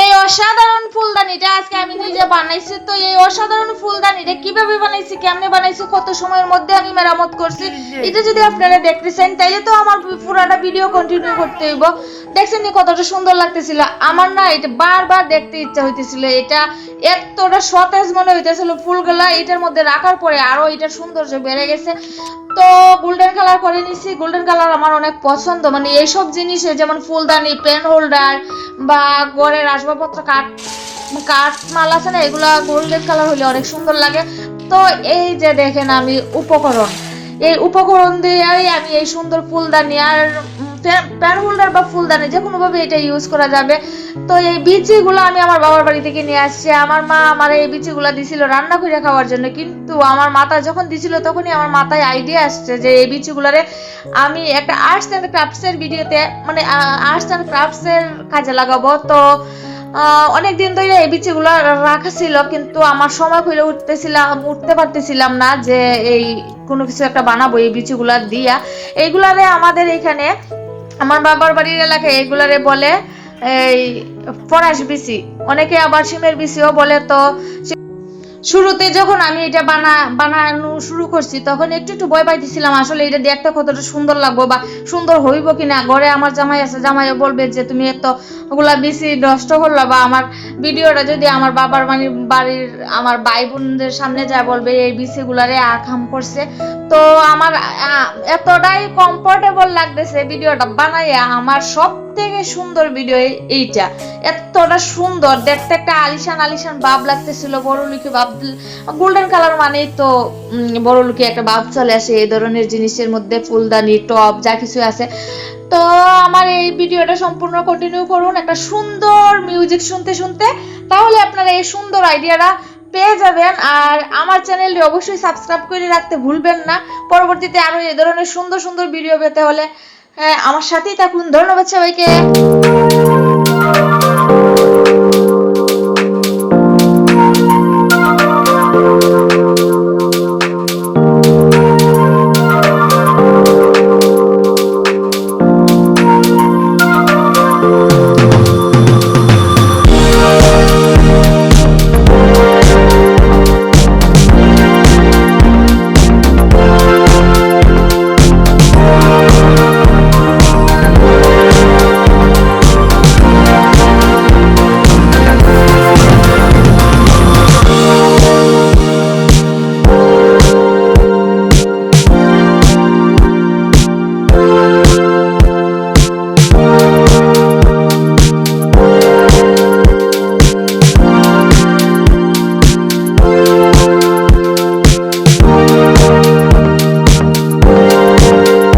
এই অসাধারণ ফুলদানিটা আজকে আমি নিজে বানাইছি। তো এই অসাধারণ ফুলদানিটা কীভাবে বানাইছি, কেমনে বানাইছি, কত সময়ের মধ্যে আমি মেরামত করছি, এটা যদি আপনারা দেখতে চান তাইলে তো আমার পুরাটা ভিডিও কন্টিনিউ করতে হইব। দেখছেন কতটা সুন্দর লাগতেছিল। আমার না এটা বারবার দেখতে ইচ্ছা হইতেছিল। এটা এতটা সতেজ মনে হইতেছিল ফুলগুলা, এটার মধ্যে রাখার পরে আরও এটা সৌন্দর্য বেড়ে গেছে। তো কালার করে নিছি। গোল্ডেন কালার আমার অনেক পছন্দ। মানে এইসব জিনিসে যেমন ফুলদানি পেন হোল্ডার বা ঘরের আসবাবপত্র, কাঠ কাঠ মাল আছে না, এগুলা গোল্ডেন কালার হলে অনেক সুন্দর লাগে। তো এই যে দেখেন আমি উপকরণ। এই উপকরণ দিয়েই আমি এই সুন্দর ফুলদানি আর প্যান হোল্ডার বা ফুলদানি, যে কোনোভাবে এটা ইউজ করা যাবে। তো এই বিচিগুলো আমি আমার বাবার বাড়ি থেকে নিয়ে আসছি। আমার মা আমার এই বিচিগুলো দিছিল রান্না করে খাওয়ার জন্য। কিন্তু আমার মাথা যখন দিছিল, তখনই আমার মাথায় আইডিয়া আসছে যে এই বিচিগুলারে আমি একটা আর্টস অ্যান্ড ক্রাফটসের ভিডিওতে মানে আর্টস অ্যান্ড ক্রাফটসের কাজে লাগাবো। তো অনেক দিন ধরে এই বিচিগুলো রাখা ছিল, কিন্তু আমার সময় করে উঠতেছিলাম উঠতে পারতেছিলাম না যে এই কোনো কিছু একটা বানাবো এই বিচিগুলা দিয়া। এইগুলারে আমাদের এখানে আমার বাবার বাড়ির এলাকায় এগুলারে বলে, এই ফরাস বিসি অনেকে আবার সিমের বিসিও বলে তো শুরুতে যখন আমি এটা বানা, বানানো শুরু করছি, তখন একটু একটু ভয় পাইতেছিলাম, আসলে এটা দেখতে কতটা সুন্দর লাগবো বা সুন্দর হইব কিনা। ঘরে আমার জামাই আছে, জামাইও বলবে যে, তুমি এত ওগুলা বেশি নষ্ট করল বা আমার ভিডিওটা যদি আমার বাবার মানে বাড়ির আমার ভাই বোনদের সামনে যা বলবে, এই বিসিগুলারে আখাম করছে। তো আমার এতটাই কমফোর্টেবল লাগতেছে ভিডিওটা বানাইয়া, আমার সব থেকে সুন্দর ভিডিও এইটা। এতটা সুন্দর। দেখতে একটা আলিশান আলিশান ভাব লাগতেছিল, বড় লুকি ভাব গোল্ডেন কালার মানেই তো বড় লুকি একটা ভাব চলে আসে, এই ধরনের জিনিসের মধ্যে ফুলদানি, টপ, যা কিছু আছে। তো আমার এই ভিডিওটা সম্পূর্ণ কন্টিনিউ করুন। একটা সুন্দর মিউজিক শুনতে শুনতে তাহলে আপনারা এই সুন্দর আইডিয়াটা পেয়ে যাবেন। আর আমার চ্যানেলটি অবশ্যই সাবস্ক্রাইব করে রাখতে ভুলবেন না। পরবর্তীতে আরও এই ধরনের সুন্দর সুন্দর ভিডিও পেতে হলে হ্যাঁ, আমার সাথেই থাকুন। ধন্যবাদ সবাইকে।